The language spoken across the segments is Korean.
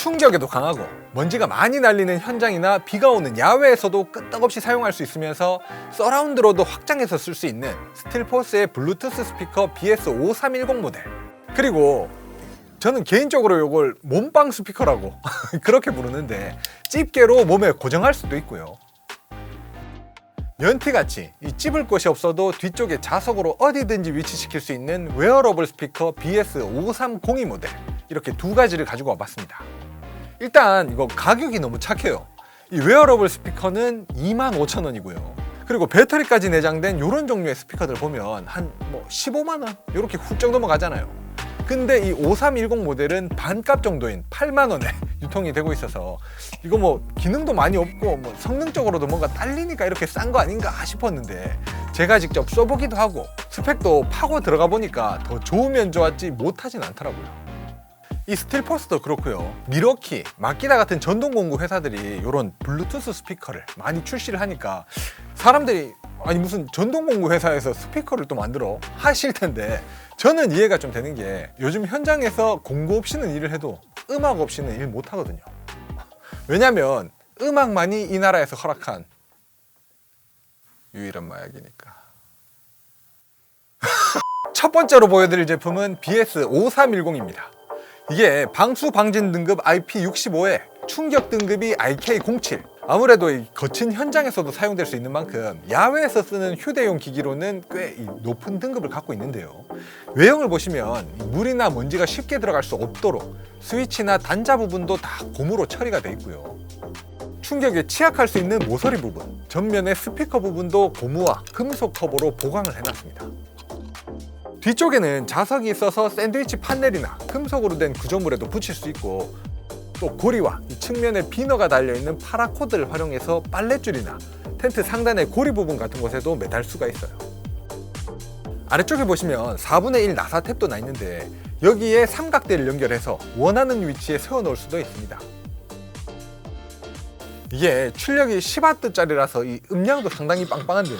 충격에도 강하고 먼지가 많이 날리는 현장이나 비가 오는 야외에서도 끄떡없이 사용할 수 있으면서 서라운드로도 확장해서 쓸 수 있는 스틸포스의 블루투스 스피커 BS5310 모델. 그리고 저는 개인적으로 이걸 몸빵 스피커라고 그렇게 부르는데 집게로 몸에 고정할 수도 있고요. 연티같이 이 찝을 곳이 없어도 뒤쪽에 자석으로 어디든지 위치시킬 수 있는 웨어러블 스피커 BS5302 모델. 이렇게 두 가지를 가지고 와봤습니다 일단 이거 가격이 너무 착해요. 이 웨어러블 스피커는 25,000원이고요. 그리고 배터리까지 내장된 이런 종류의 스피커들 보면 한 뭐 15만 원? 이렇게 훌쩍 넘어가잖아요. 근데 이 5310 모델은 반값 정도인 8만 원에 유통이 되고 있어서 이거 뭐 기능도 많이 없고 뭐 성능적으로도 뭔가 딸리니까 이렇게 싼 거 아닌가 싶었는데 제가 직접 써보기도 하고 스펙도 파고 들어가 보니까 더 좋으면 좋았지 못하진 않더라고요. 이 스틸포스도 그렇고요. 미러키, 마키다 같은 전동 공구 회사들이 이런 블루투스 스피커를 많이 출시를 하니까 사람들이 아니 무슨 전동 공구 회사에서 스피커를 또 만들어 하실 텐데 저는 이해가 좀 되는 게 요즘 현장에서 공구 없이는 일을 해도 음악 없이는 일 못 하거든요. 왜냐면 음악만이 이 나라에서 허락한 유일한 마약이니까. 첫 번째로 보여드릴 제품은 BS5310입니다. 이게 방수 방진 등급 IP65에 충격 등급이 IK07. 아무래도 이 거친 현장에서도 사용될 수 있는 만큼 야외에서 쓰는 휴대용 기기로는 꽤이 높은 등급을 갖고 있는데요. 외형을 보시면 이 물이나 먼지가 쉽게 들어갈 수 없도록 스위치나 단자 부분도 다 고무로 처리가 돼 있고요. 충격에 취약할 수 있는 모서리 부분, 전면의 스피커 부분도 고무와 금속 커버로 보강을 해놨습니다. 뒤쪽에는 자석이 있어서 샌드위치 판넬이나 금속으로 된 구조물에도 붙일 수 있고 또 고리와 이 측면에 비너가 달려있는 파라코드를 활용해서 빨랫줄이나 텐트 상단의 고리 부분 같은 곳에도 매달 수가 있어요. 아래쪽에 보시면 4분의 1 나사 탭도 나 있는데 여기에 삼각대를 연결해서 원하는 위치에 세워 놓을 수도 있습니다. 이게 출력이 10W짜리라서 이 음량도 상당히 빵빵한데요.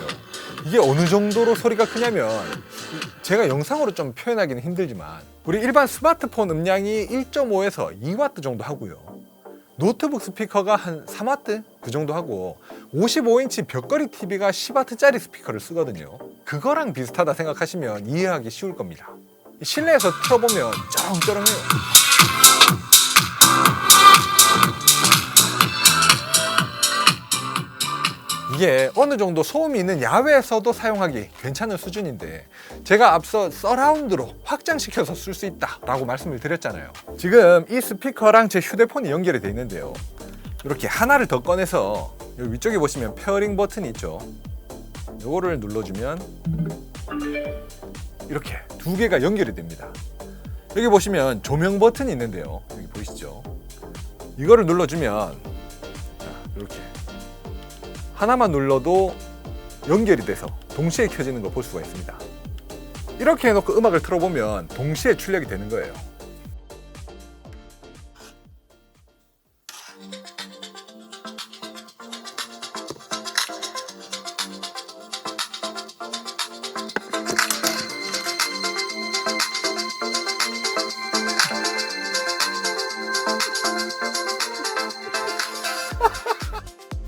이게 어느 정도로 소리가 크냐면 이- 제가 영상으로 좀 표현하기는 힘들지만 우리 일반 스마트폰 음량이 1.5에서 2W 정도 하고요. 노트북 스피커가 한 3W 그 정도 하고 55인치 벽걸이 TV가 10W짜리 스피커를 쓰거든요. 그거랑 비슷하다 생각하시면 이해하기 쉬울 겁니다. 실내에서 틀어보면 쩌렁쩌렁해요. 이게 어느 정도 소음이 있는 야외에서도 사용하기 괜찮은 수준인데 제가 앞서 서라운드로 확장시켜서 쓸 수 있다라고 말씀을 드렸잖아요. 지금 이 스피커랑 제 휴대폰이 연결이 돼 있는데요. 이렇게 하나를 더 꺼내서 여기 위쪽에 보시면 페어링 버튼이 있죠. 이거를 눌러주면 이렇게 두 개가 연결이 됩니다. 여기 보시면 조명 버튼이 있는데요. 여기 보이시죠? 이거를 눌러주면 하나만 눌러도 연결이 돼서 동시에 켜지는 거 볼 수가 있습니다. 이렇게 해놓고 음악을 틀어보면 동시에 출력이 되는 거예요.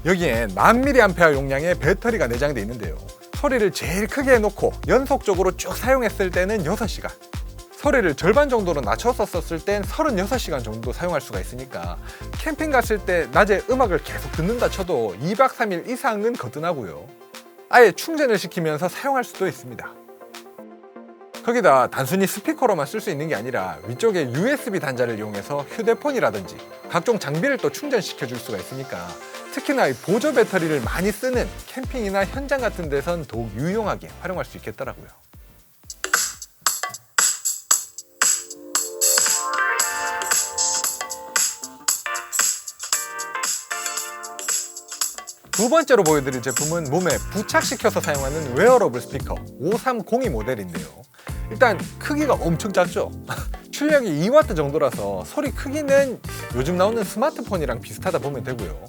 여기엔 만 mAh 용량의 배터리가 내장되어 있는데요. 소리를 제일 크게 해놓고 연속적으로 쭉 사용했을 때는 6시간. 소리를 절반 정도로 낮춰서 썼을 땐 36시간 정도 사용할 수가 있으니까 캠핑 갔을 때 낮에 음악을 계속 듣는다 쳐도 2박 3일 이상은 거뜬하고요. 아예 충전을 시키면서 사용할 수도 있습니다. 거기다 단순히 스피커로만 쓸 수 있는 게 아니라 위쪽에 USB 단자를 이용해서 휴대폰이라든지 각종 장비를 또 충전시켜 줄 수가 있으니까 특히나 이 보조 배터리를 많이 쓰는 캠핑이나 현장 같은 데선 더욱 유용하게 활용할 수 있겠더라고요. 두 번째로 보여드릴 제품은 몸에 부착시켜서 사용하는 웨어러블 스피커 5302 모델인데요. 일단 크기가 엄청 작죠? 출력이 2W 정도라서 소리 크기는 요즘 나오는 스마트폰이랑 비슷하다 보면 되고요.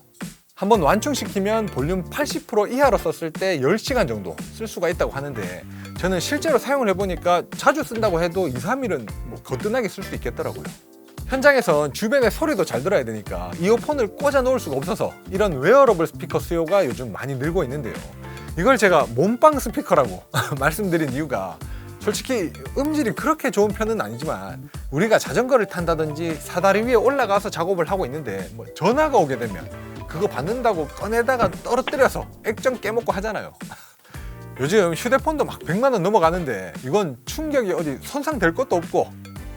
한번 완충시키면 볼륨 80% 이하로 썼을 때 10시간 정도 쓸 수가 있다고 하는데 저는 실제로 사용을 해보니까 자주 쓴다고 해도 2, 3일은 뭐 거뜬하게 쓸 수 있겠더라고요. 현장에선 주변의 소리도 잘 들어야 되니까 이어폰을 꽂아 놓을 수가 없어서 이런 웨어러블 스피커 수요가 요즘 많이 늘고 있는데요. 이걸 제가 몸빵 스피커라고 말씀드린 이유가 솔직히 음질이 그렇게 좋은 편은 아니지만 우리가 자전거를 탄다든지 사다리 위에 올라가서 작업을 하고 있는데 뭐 전화가 오게 되면 그거 받는다고 꺼내다가 떨어뜨려서 액정 깨먹고 하잖아요. 요즘 휴대폰도 막 100만 원 넘어가는데 이건 충격이 어디 손상될 것도 없고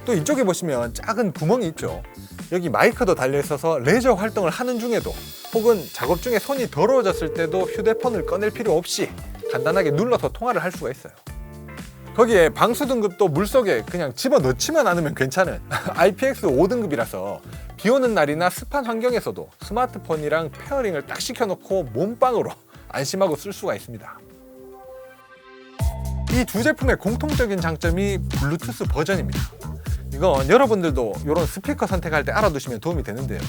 또 이쪽에 보시면 작은 구멍이 있죠. 여기 마이크도 달려 있어서 레저 활동을 하는 중에도 혹은 작업 중에 손이 더러워졌을 때도 휴대폰을 꺼낼 필요 없이 간단하게 눌러서 통화를 할 수가 있어요. 거기에 방수 등급도 물속에 그냥 집어 넣지만 않으면 괜찮은 IPX 5등급이라서 비 오는 날이나 습한 환경에서도 스마트폰이랑 페어링을 딱 시켜놓고 몸빵으로 안심하고 쓸 수가 있습니다. 이 두 제품의 공통적인 장점이 블루투스 버전입니다. 이건 여러분들도 이런 스피커 선택할 때 알아두시면 도움이 되는데요.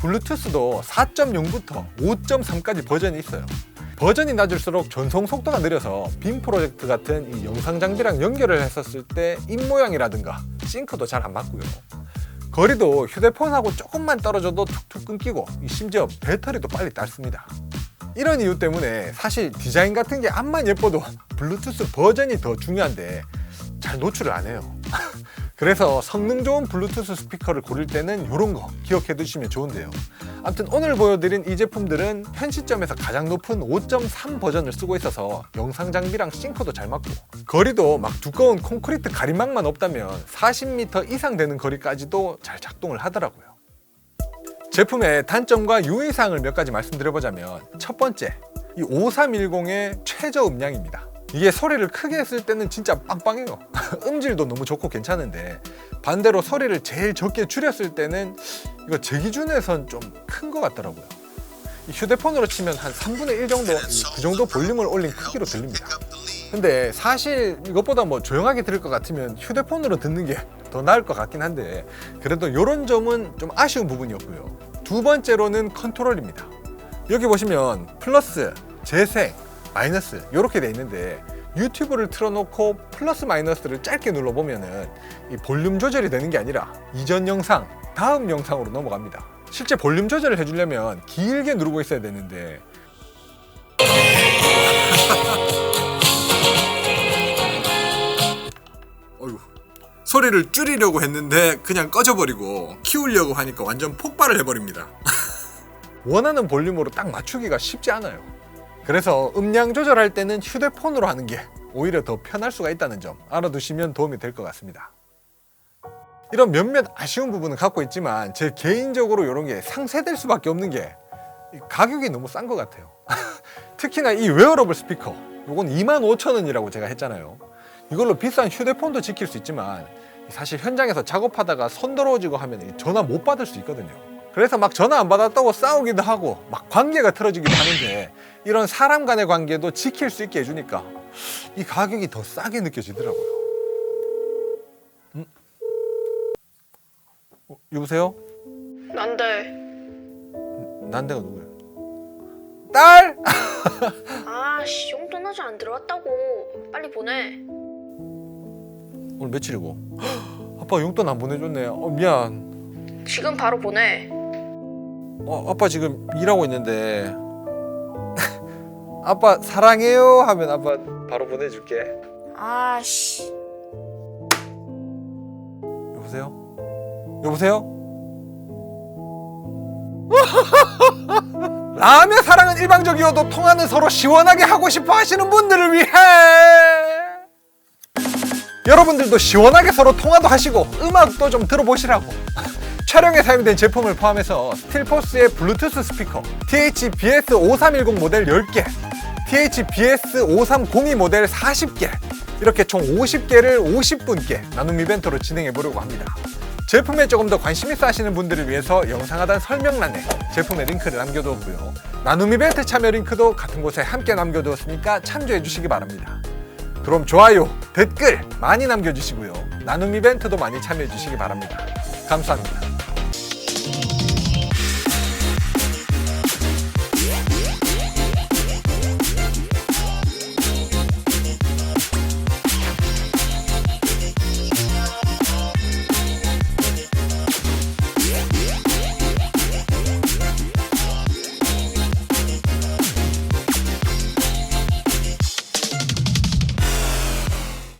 블루투스도 4.0부터 5.3까지 버전이 있어요. 버전이 낮을수록 전송 속도가 느려서 빔 프로젝트 같은 이 영상 장비랑 연결을 했었을 때 입 모양이라든가 싱크도 잘 안 맞고요. 거리도 휴대폰하고 조금만 떨어져도 툭툭 끊기고 심지어 배터리도 빨리 닳습니다. 이런 이유 때문에 사실 디자인 같은 게 암만 예뻐도 블루투스 버전이 더 중요한데 잘 노출을 안 해요. 그래서 성능 좋은 블루투스 스피커를 고를 때는 이런 거 기억해 두시면 좋은데요. 아무튼 오늘 보여드린 이 제품들은 현 시점에서 가장 높은 5.3 버전을 쓰고 있어서 영상 장비랑 싱크도 잘 맞고 거리도 막 두꺼운 콘크리트 가림막만 없다면 40m 이상 되는 거리까지도 잘 작동을 하더라고요. 제품의 단점과 유의사항을 몇 가지 말씀드려보자면 첫 번째, 이 5310의 최저 음량입니다. 이게 소리를 크게 했을 때는 진짜 빵빵해요. 음질도 너무 좋고 괜찮은데 반대로 소리를 제일 적게 줄였을 때는 이거 제 기준에선 좀 큰 것 같더라고요. 이 휴대폰으로 치면 한 3분의 1 정도 그 정도 볼륨을 올린 크기로 들립니다. 근데 사실 이것보다 뭐 조용하게 들을 것 같으면 휴대폰으로 듣는 게 더 나을 것 같긴 한데 그래도 이런 점은 좀 아쉬운 부분이었고요. 두 번째로는 컨트롤입니다. 여기 보시면 플러스, 재생, 마이너스 이렇게 돼 있는데 유튜브를 틀어놓고 플러스 마이너스를 짧게 눌러보면은 이 볼륨 조절이 되는 게 아니라 이전 영상, 다음 영상으로 넘어갑니다. 실제 볼륨 조절을 해주려면 길게 누르고 있어야 되는데 어휴. 소리를 줄이려고 했는데 그냥 꺼져버리고 키우려고 하니까 완전 폭발을 해버립니다. 원하는 볼륨으로 딱 맞추기가 쉽지 않아요. 그래서 음량 조절할 때는 휴대폰으로 하는 게 오히려 더 편할 수가 있다는 점 알아두시면 도움이 될 것 같습니다. 이런 몇몇 아쉬운 부분은 갖고 있지만 제 개인적으로 이런 게 상쇄될 수밖에 없는 게 가격이 너무 싼 것 같아요. 특히나 이 웨어러블 스피커 요건 25,000원이라고 제가 했잖아요. 이걸로 비싼 휴대폰도 지킬 수 있지만 사실 현장에서 작업하다가 손 더러워지고 하면 전화 못 받을 수 있거든요. 그래서 막 전화 안 받았다고 싸우기도 하고 막 관계가 틀어지기도 하는데 이런 사람 간의 관계도 지킬 수 있게 해주니까 이 가격이 더 싸게 느껴지더라고요. 음? 어, 여보세요? 난데 난데가 누구야? 딸! 아씨 용돈 아직 안 들어왔다고 빨리 보내 오늘 며칠이고? 아빠 용돈 안 보내줬네. 어, 미안. 지금 바로 보내 어, 아빠 지금 일하고 있는데. 아빠 사랑해요 하면 아빠 바로 보내줄게. 아씨. 여보세요? 여보세요? 라면 사랑은 일방적이어도 통화는 서로 시원하게 하고 싶어 하시는 분들을 위해. 여러분들도 시원하게 서로 통화도 하시고 음악도 좀 들어보시라고 촬영에 사용된 제품을 포함해서 스틸포스의 블루투스 스피커 TH-BS5310 모델 10개 TH-BS5302 모델 40개 이렇게 총 50개를 50분께 나눔 이벤트로 진행해 보려고 합니다. 제품에 조금 더 관심 있어 하시는 분들을 위해서 영상 하단 설명란에 제품의 링크를 남겨두었고요. 나눔 이벤트 참여 링크도 같은 곳에 함께 남겨두었으니까 참조해 주시기 바랍니다. 그럼 좋아요, 댓글 많이 남겨주시고요. 나눔 이벤트도 많이 참여해 주시기 바랍니다. 감사합니다